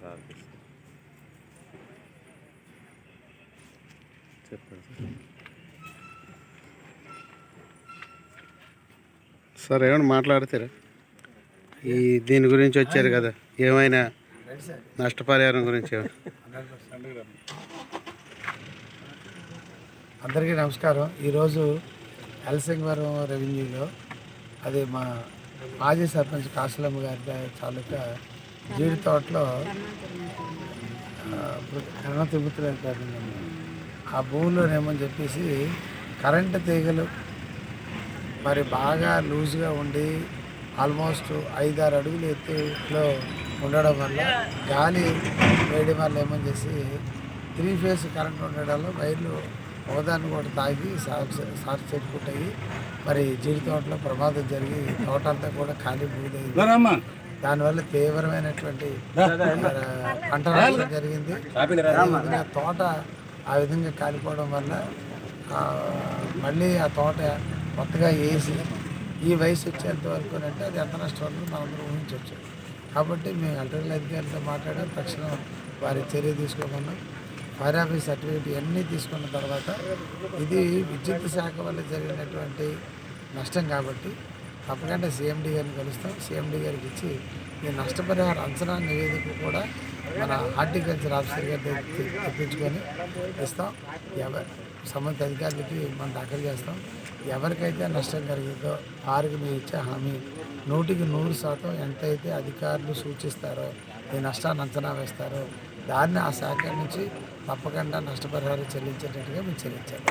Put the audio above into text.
Sir చెప్పండి. Sir ఏమైనా మాట్లాడతారా? ఈ దీని గురించి వచ్చారు కదా ఏమైనా నష్టపరిహారం గురించి అందరికీ నమస్కారం. ఈరోజు ఎల్సింగవరం రెవెన్యూలో అది మా మాజీ సర్పంచ్ కాసులమ్మ గారి తాలూకా జీడి తోటలో కరణ తిరుగుతులు ఆ భూమిలో ఏమని చెప్పేసి కరెంటు తీగలు మరి బాగా లూజ్గా ఉండి ఆల్మోస్ట్ ఐదారు అడుగులు ఎత్తులో ఉండడం వల్ల గాలి వేయడం వల్ల ఏమని చేసి త్రీ ఫేస్ కరెంట్ ఉండడంలో వైర్లు ఓదాన్ని కూడా తాగి సార్ షార్ట్ చెట్టుకుంటాయి మరి జీడి తోటలో ప్రమాదం జరిగి తోట అంతా కూడా ఖాళీ బూదైంది దానివల్ల తీవ్రమైనటువంటి పంట నష్టం జరిగింది. తోట ఆ విధంగా కాలిపోవడం వల్ల మళ్ళీ ఆ తోట కొత్తగా వేసి ఈ వయసు వచ్చేంత వరకు అంటే అది ఎంత నష్టం ఉంటుందో మనందరం ఊహించవచ్చు. కాబట్టి మేము ఎలక్ట్రికల్ అధికారులతో మాట్లాడాం. తక్షణం వారి చర్య తీసుకోమన్నాం. ఫైర్ ఆఫీస్ సర్టిఫికేట్ ఇవన్నీ తీసుకున్న తర్వాత ఇది విద్యుత్ శాఖ వల్ల జరిగినటువంటి నష్టం కాబట్టి తప్పకుండా సీఎండీ గారిని కలుస్తాం. సీఎండీ గారికి ఇచ్చి ఈ నష్టపరిహార అంచనా నివేదిక కూడా మన హార్టికల్చర్ ఆఫీసర్ గారి తెప్పించుకొని ఇస్తాం. ఎవరు సంబంధిత అధికారులకి మనం దాఖలు చేస్తాం. ఎవరికైతే నష్టం కలిగిందో వారికి మీరు ఇచ్చే హామీ నూటికి నూరు శాతం ఎంతైతే అధికారులు సూచిస్తారో ఈ నష్టాన్ని అంచనా వేస్తారో దాన్ని ఆ శాఖ నుంచి తప్పకుండా నష్టపరిహారం చెల్లించేటట్టుగా మేము చెల్లించాలి.